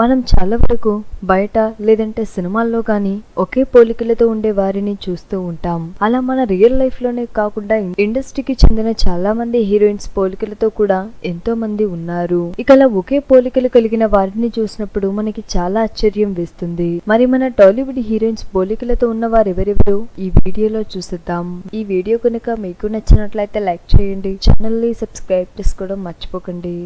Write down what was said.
మనం చాలా వరకు బయట లేదంటే సినిమాల్లో కానీ ఒకే పోలికలతో ఉండే వారిని చూస్తూ ఉంటాం. అలా మన రియల్ లైఫ్లోనే కాకుండా ఇండస్ట్రీకి చెందిన చాలా మంది హీరోయిన్స్ పోలికలతో కూడా ఎంతో మంది ఉన్నారు. ఇక అలా ఒకే పోలికలు కలిగిన వారిని చూసినప్పుడు మనకి చాలా ఆశ్చర్యం వేస్తుంది. మరి మన టాలీవుడ్ హీరోయిన్స్ పోలికలతో ఉన్న వారెవరెవరు ఈ వీడియోలో చూసేద్దాం. ఈ వీడియో కనుక మీకు నచ్చినట్లయితే లైక్ చేయండి. ఛానల్ని సబ్స్క్రైబ్ చేసుకోవడం మర్చిపోకండి.